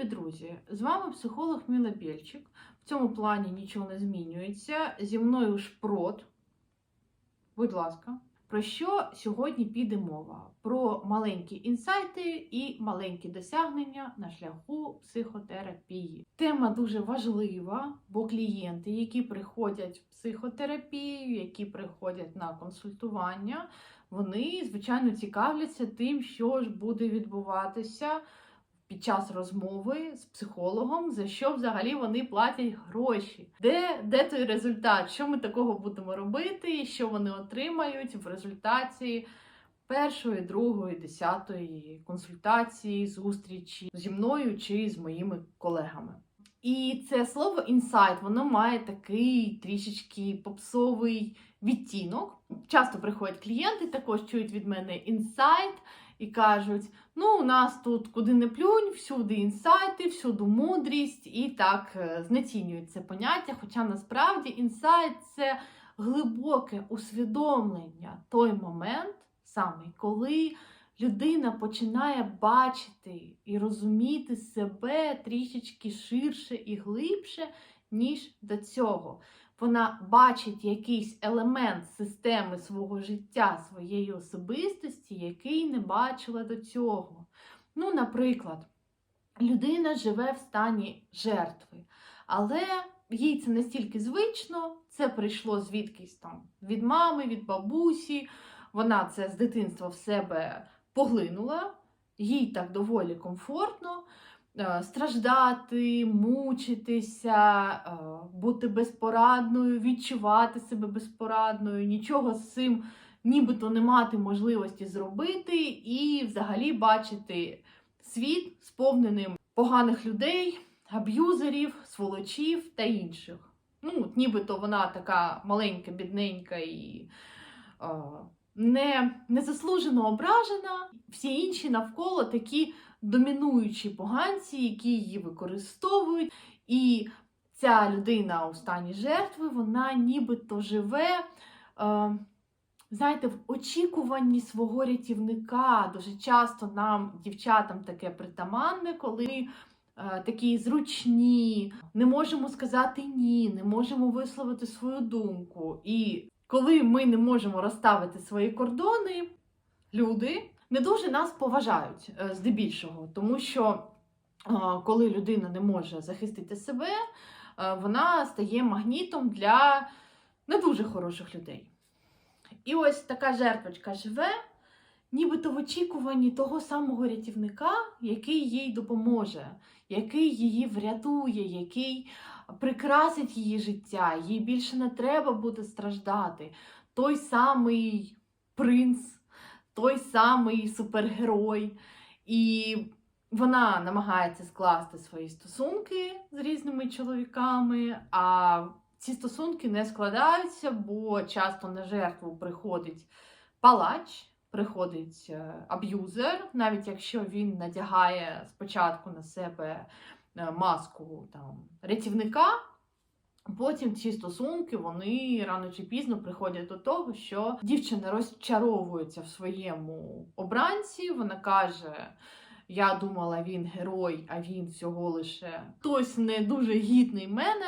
Любі друзі! З вами психолог Міла Бєльчик. В цьому плані нічого не змінюється. Зі мною шпрот. Будь ласка. Про що сьогодні піде мова? Про маленькі інсайти і маленькі досягнення на шляху психотерапії. Тема дуже важлива, бо клієнти, які приходять в психотерапію, які приходять на консультування, вони, звичайно, цікавляться тим, що ж буде відбуватися під час розмови з психологом, за що взагалі вони платять гроші. Де, де той результат? Що ми такого будемо робити, що вони отримають в результаті першої, другої, десятої консультації, зустрічі зі мною чи з моїми колегами. І це слово інсайт, воно має такий трішечки попсовий відтінок. Часто приходять клієнти, також чують від мене інсайт і кажуть: ну, у нас тут куди не плюнь, всюди інсайти, всюди мудрість, і так е, знецінюють це поняття. Хоча насправді інсайт це глибоке усвідомлення той момент, саме коли людина починає бачити і розуміти себе трішечки ширше і глибше, ніж до цього. Вона бачить якийсь елемент системи свого життя, своєї особистості, який не бачила до цього. Ну, наприклад, людина живе в стані жертви, але їй це настільки звично, це прийшло звідкись там від мами, від бабусі. Вона це з дитинства в себе поглинула, їй так доволі комфортно. Е, Страждати, мучитися, е, бути безпорадною, відчувати себе безпорадною, нічого з цим нібито не мати можливості зробити, і взагалі бачити світ сповненим поганих людей, аб'юзерів, сволочів та інших. Ну, нібито вона така маленька, бідненька і е, не, незаслужено ображена. Всі інші навколо такі домінуючі поганці, які її використовують. І ця людина у стані жертви, вона нібито живе. Е, Знаєте, в очікуванні свого рятівника дуже часто нам, дівчатам, таке притаманне, коли ми е, такі зручні, не можемо сказати ні, не можемо висловити свою думку. І коли ми не можемо розставити свої кордони, люди не дуже нас поважають е, здебільшого, тому що е, коли людина не може захистити себе, е, вона стає магнітом для не дуже хороших людей. І ось така жертвочка живе, нібито в очікуванні того самого рятівника, який їй допоможе, який її врятує, який прикрасить її життя, їй більше не треба буде страждати. Той самий принц, той самий супергерой. І вона намагається скласти свої стосунки з різними чоловіками. а ці стосунки не складаються, бо часто на жертву приходить палач, приходить е, аб'юзер, навіть якщо він надягає спочатку на себе маску там, рятівника. Потім ці стосунки вони рано чи пізно приходять до того, що дівчина розчаровується в своєму обранці. Вона каже: Я думала, він герой, а він всього лише хтось не дуже гідний мене.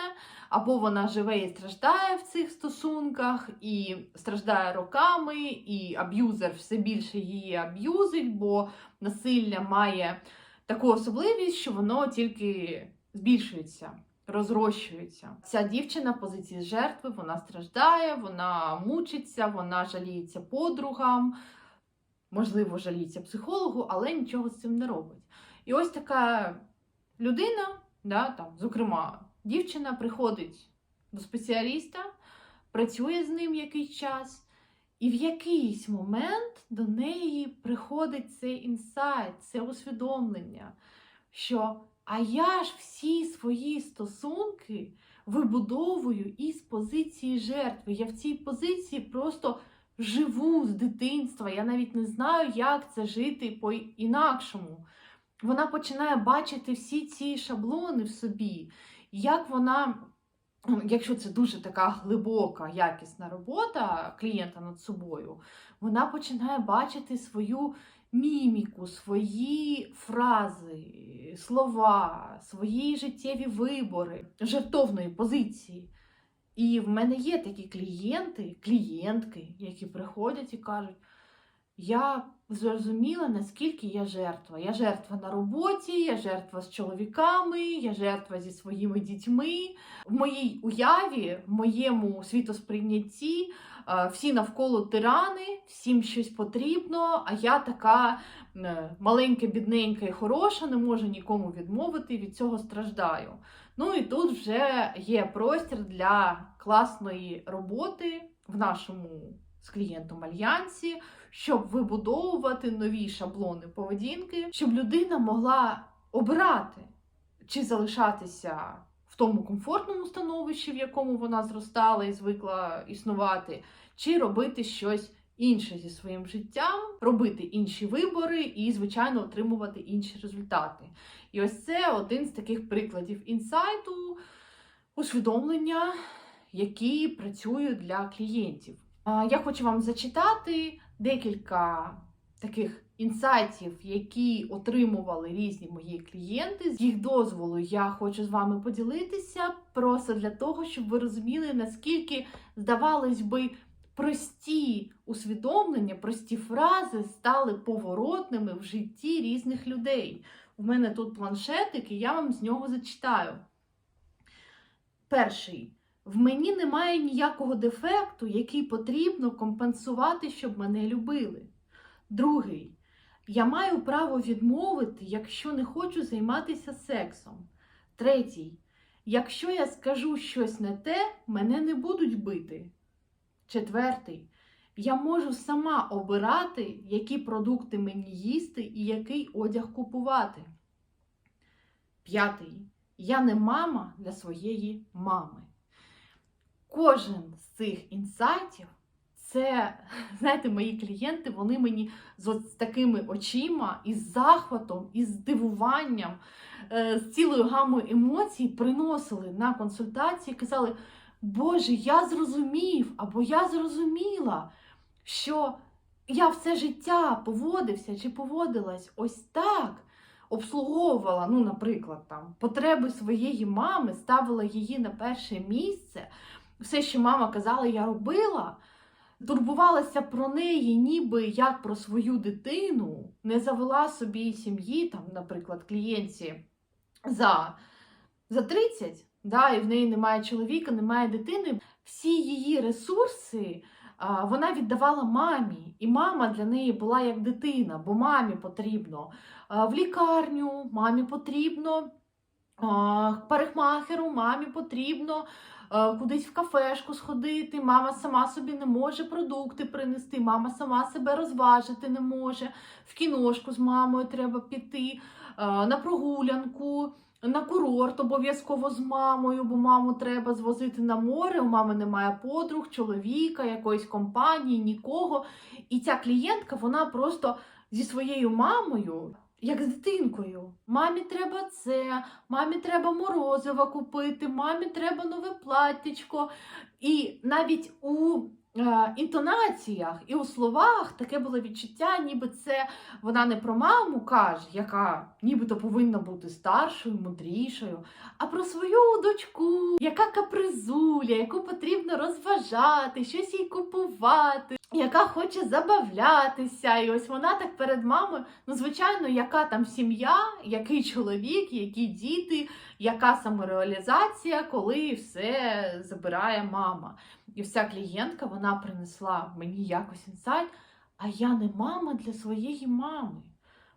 Або вона живе і страждає в цих стосунках, і страждає роками, і аб'юзер все більше її аб'юзить, бо насилля має таку особливість, що воно тільки збільшується, розрощується. Ця дівчина в позиції жертви, вона страждає, вона мучиться, вона жаліється подругам, можливо, жаліється психологу, але нічого з цим не робить. І ось така людина, да, там, зокрема. Дівчина приходить до спеціаліста, працює з ним якийсь час, і в якийсь момент до неї приходить цей інсайт, це усвідомлення, що а я ж всі свої стосунки вибудовую із позиції жертви. Я в цій позиції просто живу з дитинства. Я навіть не знаю, як це жити по-інакшому. Вона починає бачити всі ці шаблони в собі як вона, якщо це дуже така глибока, якісна робота клієнта над собою, вона починає бачити свою міміку, свої фрази, слова, свої життєві вибори, жертовної позиції. І в мене є такі клієнти, клієнтки, які приходять і кажуть: я зрозуміла, наскільки я жертва. Я жертва на роботі, я жертва з чоловіками, я жертва зі своїми дітьми. В моїй уяві, в моєму світосприйнятті е, всі навколо тирани, всім щось потрібно, а я така е, маленька, бідненька і хороша, не можу нікому відмовити, від цього страждаю. Ну і тут вже є простір для класної роботи в нашому з клієнтом альянсі, щоб вибудовувати нові шаблони поведінки, щоб людина могла обирати, чи залишатися в тому комфортному становищі, в якому вона зростала і звикла існувати, чи робити щось інше зі своїм життям, робити інші вибори і, звичайно, отримувати інші результати. І ось це один з таких прикладів інсайту, усвідомлення, які працюють для клієнтів. Я хочу вам зачитати декілька таких інсайтів, які отримували різні мої клієнти. З їх дозволу я хочу з вами поділитися просто для того, щоб ви розуміли, наскільки, здавалось би, прості усвідомлення, прості фрази стали поворотними в житті різних людей. У мене тут планшетик, і я вам з нього зачитаю. Перший. В мені немає ніякого дефекту, який потрібно компенсувати, щоб мене любили. Другий. Я маю право відмовити, якщо не хочу займатися сексом. Третій. Якщо я скажу щось не те, мене не будуть бити. Четвертий. Я можу сама обирати, які продукти мені їсти і який одяг купувати. П'ятий. Я не мама для своєї мами. Кожен з цих інсайтів це, знаєте, мої клієнти, вони мені з такими очима, із захватом, із здивуванням, е, з цілою гамою емоцій приносили на консультації казали, Боже, я зрозумів або я зрозуміла, що я все життя поводився чи поводилась ось так. Обслуговувала, ну, наприклад, там потреби своєї мами, ставила її на перше місце. Все, що мама казала, я робила, турбувалася про неї, ніби як про свою дитину, не завела собі сім'ї, там, наприклад, клієнтці за, за 30, да, і в неї немає чоловіка, немає дитини. Всі її ресурси а, вона віддавала мамі, і мама для неї була як дитина, бо мамі потрібно а, в лікарню, мамі потрібно парикмахеру, мамі потрібно кудись в кафешку сходити. Мама сама собі не може продукти принести, мама сама себе розважити не може. В кіношку з мамою треба піти, е, на прогулянку. На курорт обов'язково з мамою, бо маму треба звозити на море. У мами немає подруг, чоловіка, якоїсь компанії, нікого. І ця клієнтка, вона просто зі своєю мамою, як з дитинкою. Мамі треба це, мамі треба морозиво купити, мамі треба нове платтячко. І навіть у е, інтонаціях і у словах таке було відчуття, ніби це вона не про маму каже, яка нібито повинна бути старшою, мудрішою, а про свою дочку, яка капризуля, яку потрібно розважати, щось їй купувати, яка хоче забавлятися. І ось вона так перед мамою. Ну, звичайно, яка там сім'я, який чоловік, які діти, яка самореалізація, коли все забирає мама. І вся клієнтка вона принесла мені якось інсайт, а я не мама для своєї мами.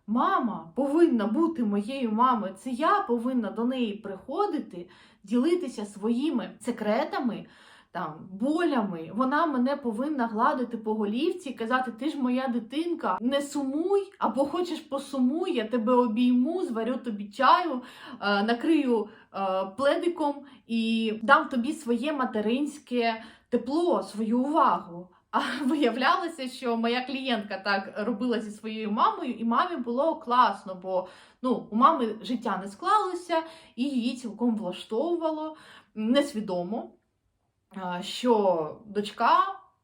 Мама повинна бути моєю мамою. Це я повинна до неї приходити, ділитися своїми секретами, там, болями. Вона мене повинна гладити по голівці казати: ти ж моя дитинка, не сумуй, або хочеш посумуй, я тебе обійму, зварю тобі чаю, е, накрию е, пледиком і дам тобі своє материнське тепло, свою увагу. А виявлялося, що моя клієнтка так робила зі своєю мамою, і мамі було класно, бо ну, у мами життя не склалося, і її цілком влаштовувало несвідомо, що дочка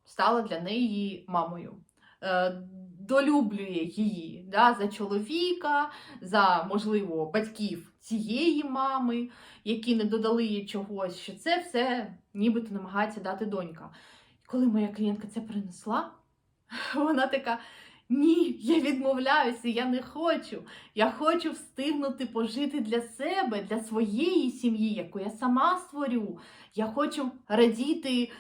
стала для неї мамою. Е, долюблює її да, за чоловіка, за, можливо, батьків цієї мами, які не додали їй чогось, що це все нібито намагається дати донька. І Коли моя клієнтка це принесла, вона така. Ні, я відмовляюся, я не хочу. Я хочу встигнути пожити для себе, для своєї сім'ї, яку я сама створю. Я хочу радіти,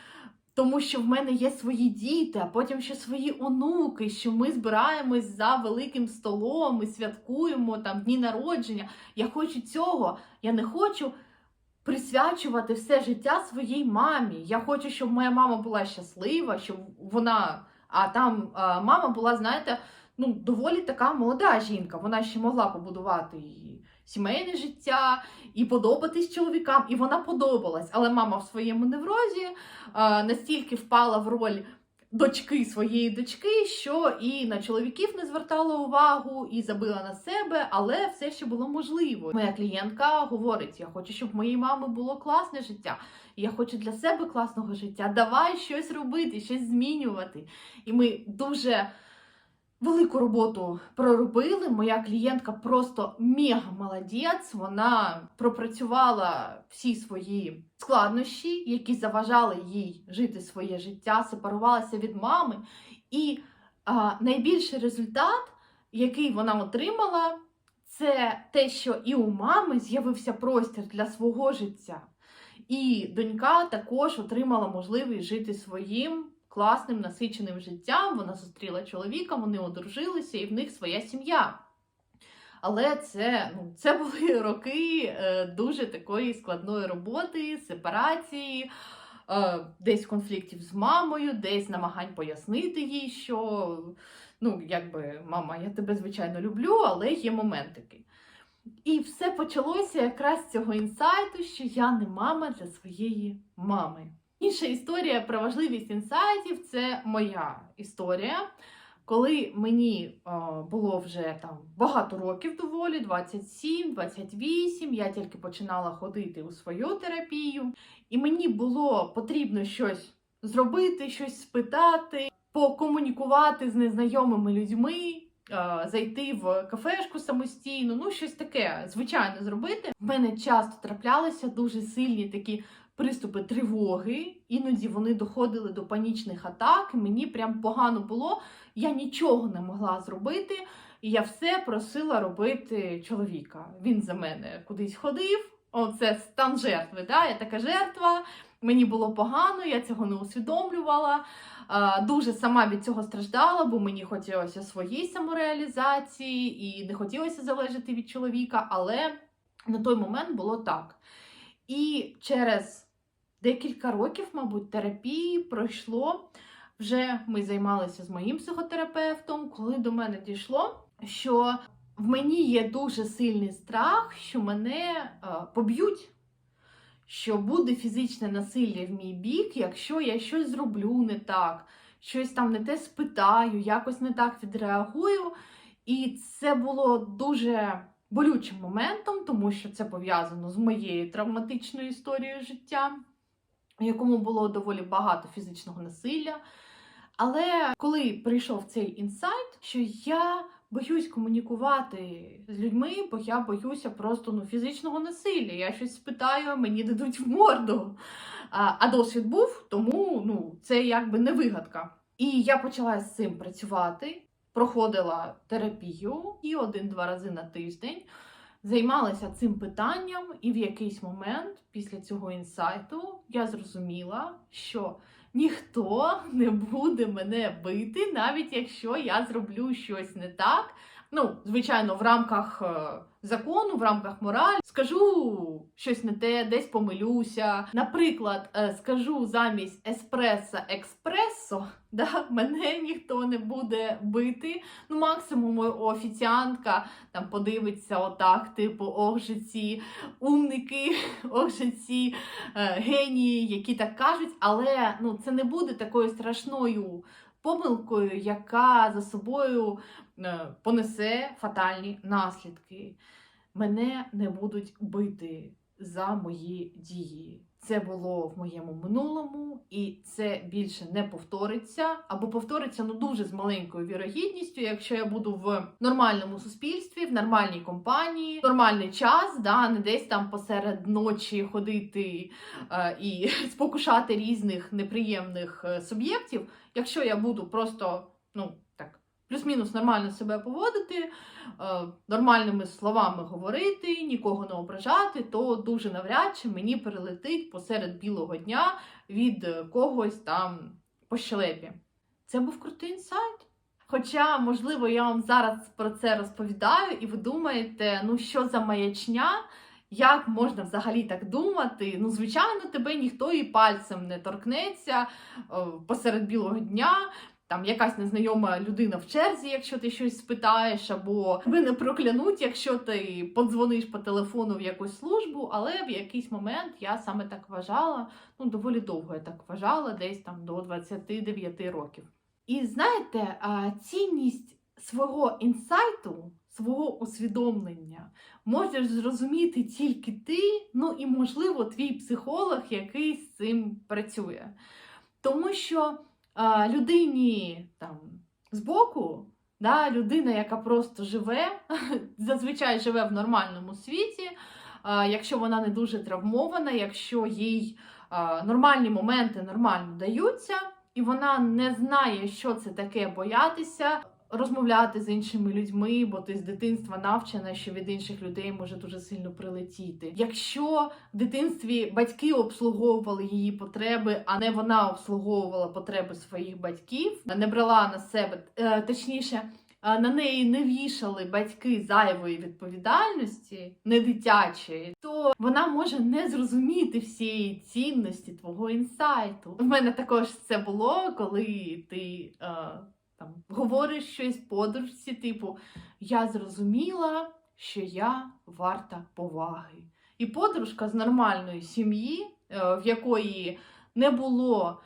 тому що в мене є свої діти, а потім ще свої онуки, що ми збираємось за великим столом і святкуємо там дні народження. Я хочу цього. Я не хочу присвячувати все життя своїй мамі. Я хочу, щоб моя мама була щаслива, щоб вона. А там а, мама була, знаєте, ну, доволі така молода жінка. Вона ще могла побудувати її сімейне життя і подобатись чоловікам. І вона подобалась. Але мама в своєму неврозі а, настільки впала в роль дочки своєї дочки, що і на чоловіків не звертала увагу, і забила на себе, але все ще було можливо. Моя клієнтка говорить: я хочу, щоб моїй мами було класне життя. Я хочу для себе класного життя. Давай щось робити, щось змінювати. І ми дуже велику роботу проробили. Моя клієнтка просто мега молодець. Вона пропрацювала всі свої складнощі, які заважали їй жити своє життя, сепарувалася від мами. І а, найбільший результат, який вона отримала, це те, що і у мами з'явився простір для свого життя. І донька також отримала можливість жити своїм класним насиченим життям. Вона зустріла чоловіка, вони одружилися, і в них своя сім'я. Але це, ну, це були роки е, дуже такої складної роботи, сепарації, е, десь конфліктів з мамою, десь намагань пояснити їй, що ну, якби, мама, я тебе звичайно люблю, але є моментики. І все почалося якраз з цього інсайту, що я не мама для своєї мами. Інша історія про важливість інсайтів це моя історія. Коли мені е, було вже там багато років доволі, 27, 28, я тільки починала ходити у свою терапію, і мені було потрібно щось зробити, щось спитати, покомунікувати з незнайомими людьми, е, зайти в кафешку самостійно, ну щось таке звичайно зробити. В мене часто траплялися дуже сильні такі приступи тривоги, іноді вони доходили до панічних атак. Мені прям погано було. Я нічого не могла зробити, і я все просила робити чоловіка. Він за мене кудись ходив. Оце стан жертви. Да? Я така жертва. Мені було погано, я цього не усвідомлювала. Дуже сама від цього страждала, бо мені хотілося своєї самореалізації і не хотілося залежати від чоловіка, але на той момент було так. І через декілька років, мабуть, терапії пройшло. Вже ми займалися з моїм психотерапевтом, коли до мене дійшло, що в мені є дуже сильний страх, що мене е, поб'ють, що буде фізичне насилля в мій бік, якщо я щось зроблю не так, щось там не те спитаю, якось не так відреагую. І це було дуже болючим моментом, тому що це пов'язано з моєю травматичною історією життя, в якому було доволі багато фізичного насилля. Але коли прийшов цей інсайт, що я боюсь комунікувати з людьми, бо я боюся просто ну, фізичного насилля. Я щось спитаю, а мені дадуть в морду. А, а досвід був, тому ну, це якби не вигадка. І я почала з цим працювати, проходила терапію і один-два рази на тиждень. Займалася цим питанням, і в якийсь момент після цього інсайту я зрозуміла, що ніхто не буде мене бити, навіть якщо я зроблю щось не так. Ну, звичайно, в рамках е, закону, в рамках моралі, скажу щось не те, десь помилюся. Наприклад, е, скажу замість еспресо експресо, да, мене ніхто не буде бити. Ну, максимум офіціантка там подивиться отак, типу, ох же ці умники, ох же ці е, генії, які так кажуть, але ну, це не буде такою страшною помилкою, яка за собою е, понесе фатальні наслідки. Мене не будуть бити. за мої дії. Це було в моєму минулому, і це більше не повториться, або повториться ну дуже з маленькою вірогідністю, якщо я буду в нормальному суспільстві, в нормальній компанії, в нормальний час, да, не десь там посеред ночі ходити е, і спокушати різних неприємних е, суб'єктів. Якщо я буду просто ну плюс-мінус нормально себе поводити, е, нормальними словами говорити, нікого не ображати, то дуже навряд чи мені перелетить посеред білого дня від когось там по щелепі. Це був крутий інсайт. Хоча, можливо, я вам зараз про це розповідаю, і ви думаєте, ну що за маячня, як можна взагалі так думати? Ну, звичайно, тебе ніхто і пальцем не торкнеться е, посеред білого дня там якась незнайома людина в черзі, якщо ти щось спитаєш, або тебе не проклянуть, якщо ти подзвониш по телефону в якусь службу, але в якийсь момент я саме так вважала. Ну, доволі довго я так вважала, десь там до 29 років. І знаєте, цінність свого інсайту, свого усвідомлення можеш зрозуміти тільки ти, ну і, можливо, твій психолог, який з цим працює. Тому що а, людині там збоку, да, людина, яка просто живе, зазвичай живе в нормальному світі, а, якщо вона не дуже травмована, якщо їй а, нормальні моменти нормально даються, і вона не знає, що це таке боятися. Розмовляти з іншими людьми, бо ти з дитинства навчена, що від інших людей може дуже сильно прилетіти. Якщо в дитинстві батьки обслуговували її потреби, а не вона обслуговувала потреби своїх батьків, не брала на себе, е, точніше, е, на неї не вішали батьки зайвої відповідальності, не дитячої, то вона може не зрозуміти всієї цінності твого інсайту. У мене також це було, коли ти. Е, там говориш щось подружці, типу Я зрозуміла, що я варта поваги. І подружка з нормальної сім'ї, е, в якої не було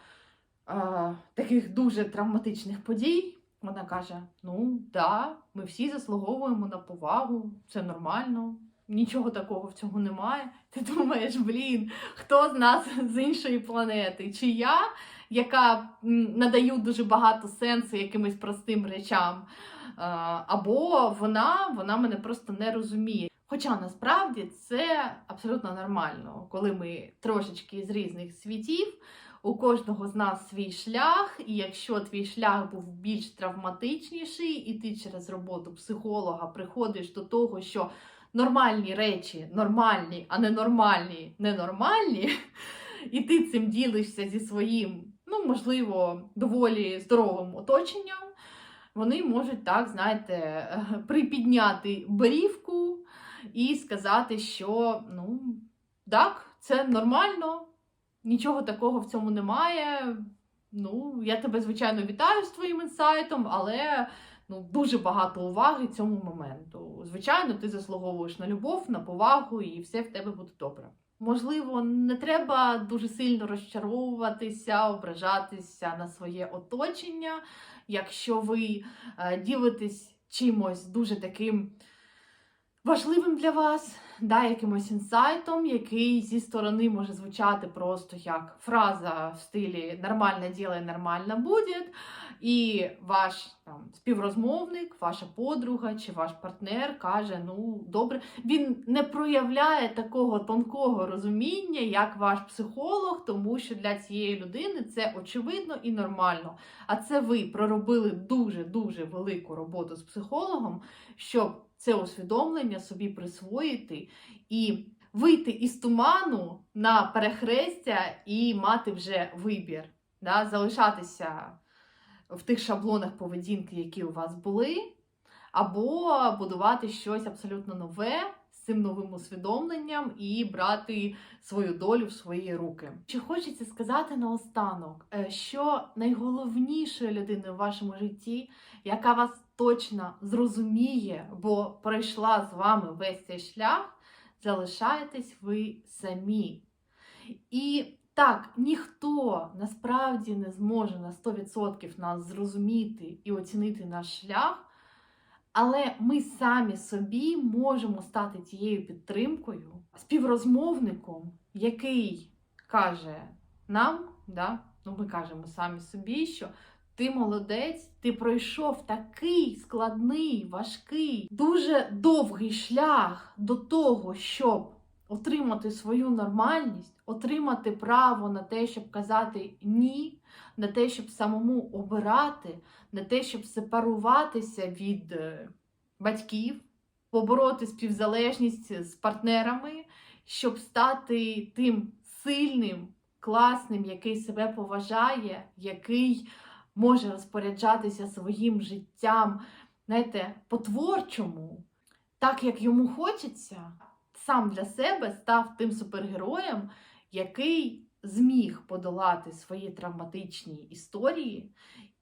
е, таких дуже травматичних подій, вона каже: Ну, да, ми всі заслуговуємо на повагу, це нормально. Нічого такого в цьому немає. Ти думаєш, блін, хто з нас з іншої планети? Чи я, яка надаю дуже багато сенсу якимось простим речам, або вона, вона мене просто не розуміє. Хоча насправді це абсолютно нормально, коли ми трошечки з різних світів, у кожного з нас свій шлях, і якщо твій шлях був більш травматичніший, і ти через роботу психолога приходиш до того, що нормальні речі нормальні, а не нормальні, ненормальні, і ти цим ділишся зі своїм, можливо, доволі здоровим оточенням, вони можуть так, знаєте, припідняти борівку і сказати, що ну, так, це нормально, нічого такого в цьому немає. Ну, я тебе, звичайно, вітаю з твоїм інсайтом, але ну, дуже багато уваги цьому моменту. Звичайно, ти заслуговуєш на любов, на повагу, і все в тебе буде добре. Можливо, не треба дуже сильно розчаровуватися, ображатися на своє оточення, якщо ви е, ділитесь чимось дуже таким важливим для вас, да, якимось інсайтом, який зі сторони може звучати просто як фраза в стилі нормально ділай, нормально буде. І ваш там співрозмовник, ваша подруга чи ваш партнер каже: Ну, добре, він не проявляє такого тонкого розуміння, як ваш психолог, тому що для цієї людини це очевидно і нормально. А це ви проробили дуже-дуже велику роботу з психологом, щоб це усвідомлення собі присвоїти і вийти із туману на перехрестя і мати вже вибір, да? залишатися в тих шаблонах поведінки, які у вас були, або будувати щось абсолютно нове. Цим новим усвідомленням і брати свою долю в свої руки. Чи хочеться сказати наостанок, е, що найголовнішою людиною в вашому житті, яка вас точно зрозуміє, бо пройшла з вами весь цей шлях, залишаєтесь ви самі. І так, ніхто насправді не зможе на 100% нас зрозуміти і оцінити наш шлях, Але ми самі собі можемо стати тією підтримкою, співрозмовником, який каже нам, да, ну ми кажемо самі собі, що ти молодець, ти пройшов такий складний, важкий, дуже довгий шлях до того, щоб отримати свою нормальність, отримати право на те, щоб казати ні, на те, щоб самому обирати, на те, щоб сепаруватися від е, батьків, побороти співзалежність з партнерами, щоб стати тим сильним, класним, який себе поважає, який може розпоряджатися своїм життям, знаєте, по-творчому, так як йому хочеться, сам для себе став тим супергероєм, який зміг подолати свої травматичні історії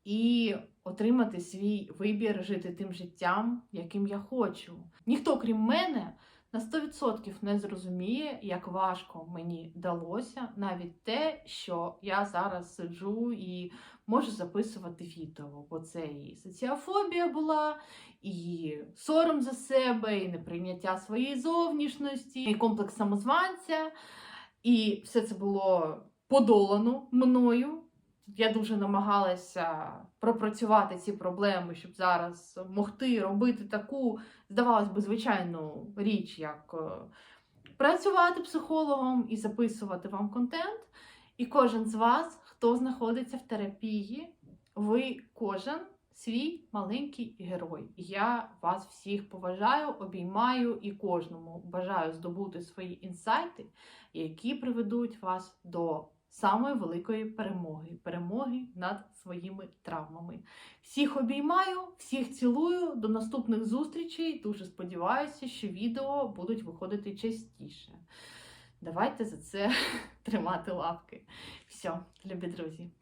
і отримати свій вибір жити тим життям, яким я хочу. Ніхто, крім мене, на 100% не зрозуміє, як важко мені далося навіть те, що я зараз сиджу і можу записувати відео, бо це і соціофобія була, і сором за себе, і неприйняття своєї зовнішності, і комплекс самозванця. І все це було подолано мною. Я дуже намагалася пропрацювати ці проблеми, щоб зараз могти робити таку, здавалось би, звичайну річ, як е, працювати психологом і записувати вам контент. І кожен з вас, хто знаходиться в терапії, ви кожен свій маленький герой. Я вас всіх поважаю, обіймаю і кожному бажаю здобути свої інсайти, які приведуть вас до самої великої перемоги перемоги над своїми травмами. Всіх обіймаю, всіх цілую. До наступних зустрічей. Дуже сподіваюся, що відео будуть виходити частіше. Давайте за це тримати лапки. Все, любі друзі.